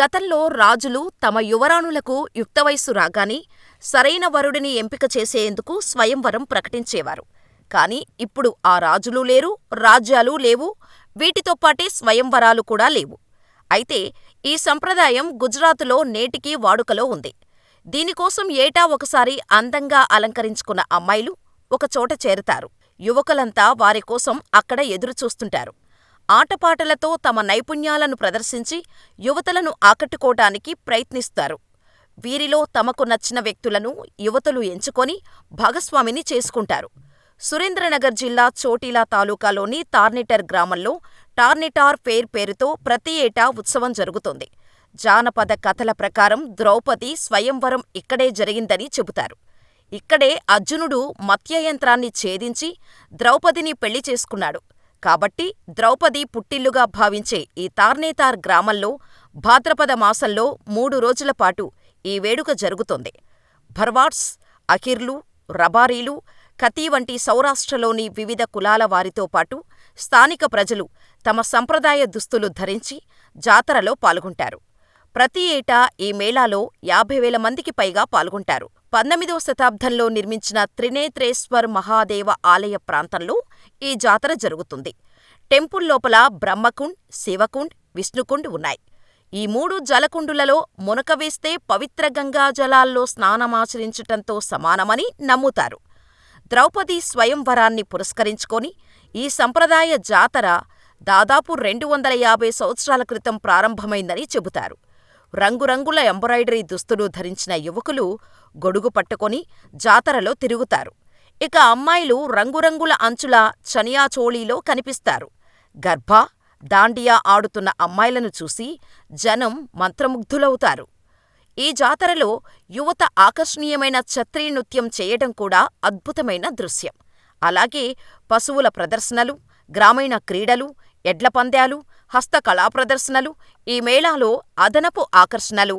గతంలో రాజులు తమ యువరాణులకు యుక్తవయస్సు రాగానే సరైన వరుడిని ఎంపిక చేసేందుకు స్వయంవరం ప్రకటించేవారు. కాని ఇప్పుడు ఆ రాజులూ లేరు, రాజ్యాలూ లేవు, వీటితో పాటే స్వయంవరాలు కూడా లేవు. అయితే ఈ సంప్రదాయం గుజరాతులో నేటికీ వాడుకలో ఉంది. దీనికోసం ఏటా ఒకసారి అందంగా అలంకరించుకున్న అమ్మాయిలు ఒకచోట చేరతారు. యువకులంతా వారికోసం అక్కడ ఎదురుచూస్తుంటారు. ఆటపాటలతో తమ నైపుణ్యాలను ప్రదర్శించి యువతలను ఆకట్టుకోటానికి ప్రయత్నిస్తారు. వీరిలో తమకు నచ్చిన వ్యక్తులను యువతులు ఎంచుకొని భాగస్వామిని చేసుకుంటారు. సురేంద్రనగర్ జిల్లా చోటిలా తాలూకాలోని తార్నిటర్ గ్రామంలో టార్నిటార్ ఫెయిర్ పేరుతో ప్రతి ఏటా ఉత్సవం జరుగుతుంది. జానపద కథల ప్రకారం ద్రౌపది స్వయంవరం ఇక్కడే జరిగిందని చెబుతారు. ఇక్కడే అర్జునుడు మత్యయంత్రాన్ని ఛేదించి ద్రౌపదిని పెళ్ళి చేసుకున్నాడు. కాబట్టి ద్రౌపది పుట్టిల్లుగా భావించే ఈ తార్నేతార్ గ్రామంలో భాద్రపద మాసంలో మూడు రోజుల పాటు ఈ వేడుక జరుగుతుంది. భర్వాట్స్ అహిర్లు, రబారీలు, కతీ వంటి సౌరాష్ట్రలోని వివిధ కులాల వారితో పాటు స్థానిక ప్రజలు తమ సంప్రదాయ దుస్తులు ధరించి జాతరలో పాల్గొంటారు. ప్రతి ఏటా ఈ మేళాలో యాభై వేల మందికి పైగా పాల్గొంటారు. పంతొమ్మిదవ శతాబ్దంలో నిర్మించిన త్రినేత్రేశ్వర్ మహాదేవ ఆలయ ప్రాంతంలో ఈ జాతర జరుగుతుంది. టెంపుల్ లోపల బ్రహ్మకుండ్, శివకుండ్, విష్ణుకుండ్ ఉన్నాయి. ఈ మూడు జలకుండులలో మునక వేస్తే పవిత్ర గంగా జలాల్లో స్నానమాచరించటంతో సమానమని నమ్ముతారు. ద్రౌపది స్వయంవరాన్ని పురస్కరించుకొని ఈ సంప్రదాయ జాతర దాదాపు రెండు వందల యాభై సంవత్సరాల క్రితం ప్రారంభమైందని చెబుతారు. రంగురంగుల ఎంబ్రాయిడరీ దుస్తులు ధరించిన యువకులు గొడుగు పట్టుకొని జాతరలో తిరుగుతారు. ఇక అమ్మాయిలు రంగురంగుల అంచుల చనియాచోళీలో కనిపిస్తారు. గర్భ దాండియా ఆడుతున్న అమ్మాయిలను చూసి జనం మంత్రముగ్ధులవుతారు. ఈ జాతరలో యువత ఆకర్షణీయమైన ఛత్రీ నృత్యం చేయటం కూడా అద్భుతమైన దృశ్యం. అలాగే పశువుల ప్రదర్శనలు, గ్రామీణ క్రీడలు, ఎడ్ల పందాలు, హస్తకళా ప్రదర్శనలు ఈ మేళాలో అదనపు ఆకర్షణలు.